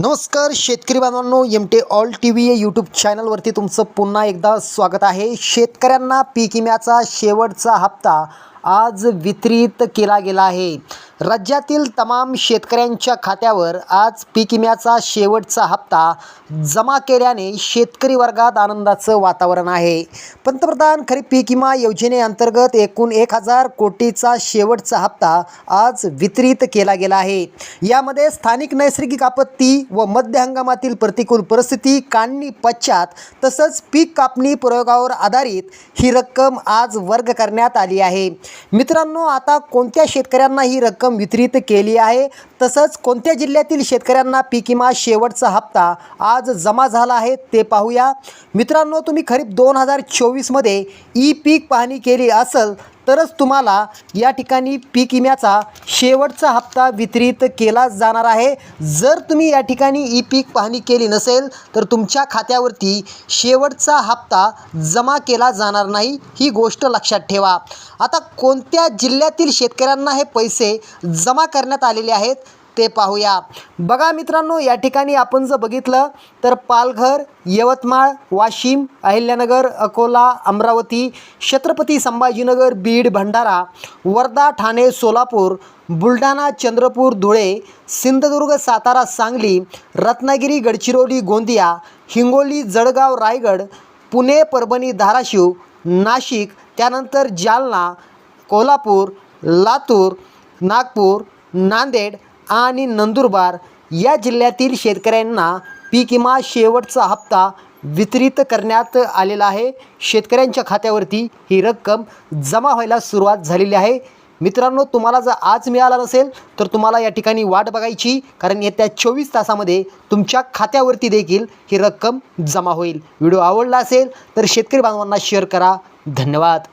नमस्कार शेतकरी बांधवांनो M T all T V या यूट्यूब चॅनलवरती तुमचं पुन्हा एकदा स्वागत आहे. शेतकऱ्यांना पीक विम्याचा शेवटचा हप्ता आज वितरित केला गेला आहे. राज्यातील तमाम शेतकऱ्यांच्या खात्यावर आज पीक विम्याचा शेवटचा हप्ता जमा केल्याने शेतकरी वर्गात आनंदाचं वातावरण आहे. पंतप्रधान खरीप पीक विमा योजनेअंतर्गत एकूण एक हजार कोटीचा शेवटचा हप्ता आज वितरित केला गेला आहे. यामध्ये स्थानिक नैसर्गिक आपत्ती व मध्य हंगामातील प्रतिकूल परिस्थिती काढणी पश्चात तसंच पीक कापणी प्रयोगावर आधारित ही रक्कम आज वर्ग करण्यात आली आहे. मित्रांनो आता कोणत्या शेतकऱ्यांना ही रक्कम रक्कम वितरित केली आहे. तसंच कोणत्या जिल्ह्यातील शेतकऱ्यांना पीक विमा शेवटचा हप्ता आज जमा झाला आहे ते पाहूया. मित्रांनो तुम्ही खरीप दोन हजार चोवीसमध्ये ई पीक पाहणी केली असेल तरच तुम्हाला या ठिकाणी पीक विम्याचा शेवटचा हप्ता वितरित केला जाणार आहे. जर तुम्ही या ठिकाणी ई पीक पाहणी केली नसेल तर तुमच्या खात्यावरती शेवटचा हप्ता जमा केला जाणार नाही ही गोष्ट लक्षात ठेवा. आता कोणत्या जिल्ह्यातील शेतकऱ्यांना हे पैसे जमा करण्यात आलेले आहेत? ते पाहूया. बघा मित्रांनो या ठिकाणी आपण जर बघितलं तर पालघर यवतमाळ वाशिम अहिल्यानगर अकोला अमरावती छत्रपती संभाजीनगर बीड भंडारा वर्धा ठाणे सोलापूर बुलढाणा चंद्रपूर धुळे सिंधुदुर्ग सातारा सांगली रत्नागिरी गडचिरोली गोंदिया हिंगोली जळगाव रायगड पुणे परभणी धाराशिव नाशिक त्यानंतर जालना कोल्हापूर लातूर नागपूर नांदेड आणि नंदुरबार या जिल्ह्यातील शेतकऱ्यांना पीक विमा शेवटचा हप्ता वितरित करण्यात आलेला आहे. शेतकऱ्यांच्या खात्यावरती ही रक्कम जमा व्हायला सुरुवात झालेली आहे. मित्रांनो तुम्हाला जर आज मिळाला नसेल तर तुम्हाला या ठिकाणी वाट बघायची कारण येत्या चोवीस तासामध्ये तुमच्या खात्यावरती देखील ही रक्कम जमा होईल. व्हिडिओ आवडला असेल तर शेतकरी बांधवांना शेअर करा. धन्यवाद.